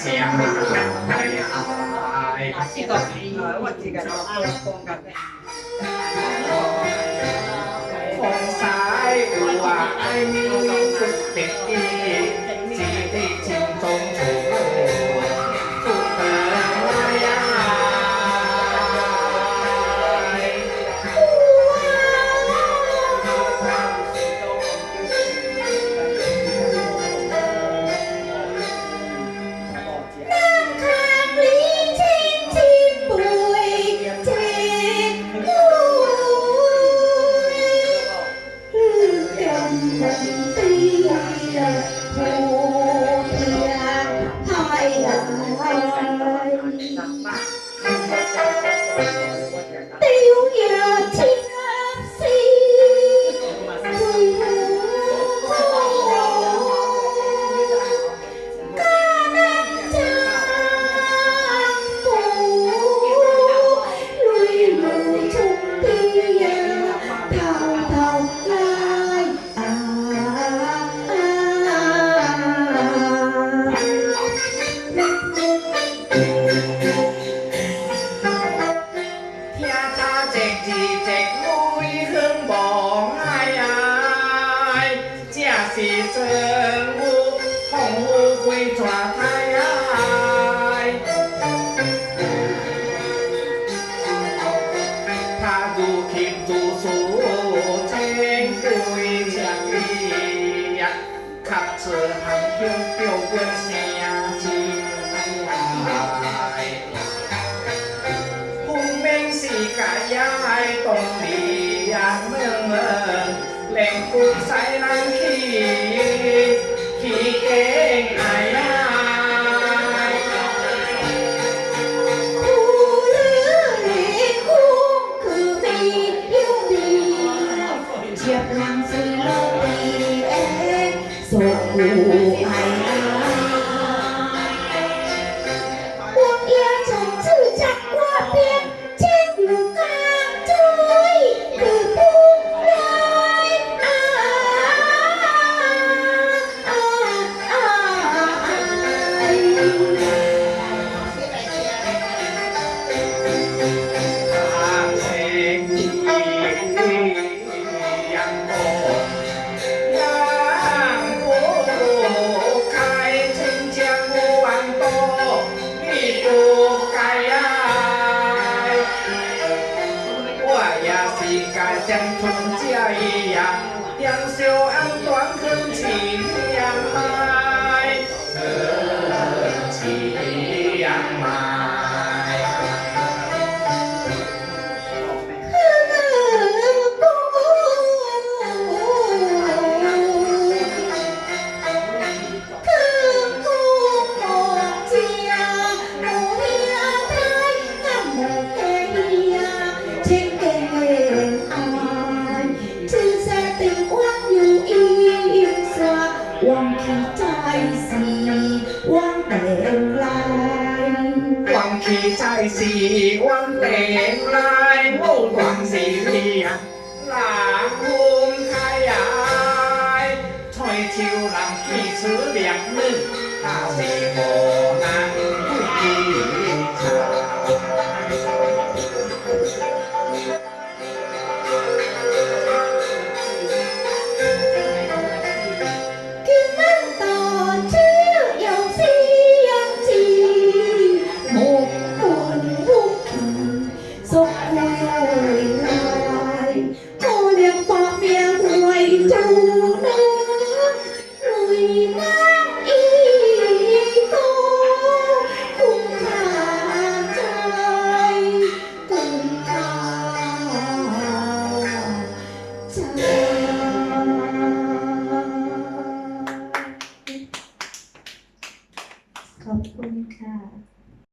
เสียงไอ้อาชีพต่อไปวันที่กันเอาตรงกันคงสายว่าไอ้มีติด ดัง Khắp sự hàng hiên tiêu quân xe chi ai พุ่งเม่งสีกายายตรงดีอย่างเมืองเมืองแหล่งปลูกใส่นังขี้ 个乡村这样，杨小安 Quang khí trai gì, quang đèn lai วันขี่ใจสีวันเตงลายโง่กวางสีเรียงหลางภูมิขยายช่วยชิวหลังขี่ซื้อเลียงนึ่งข้าสีโมนังผู้ขี่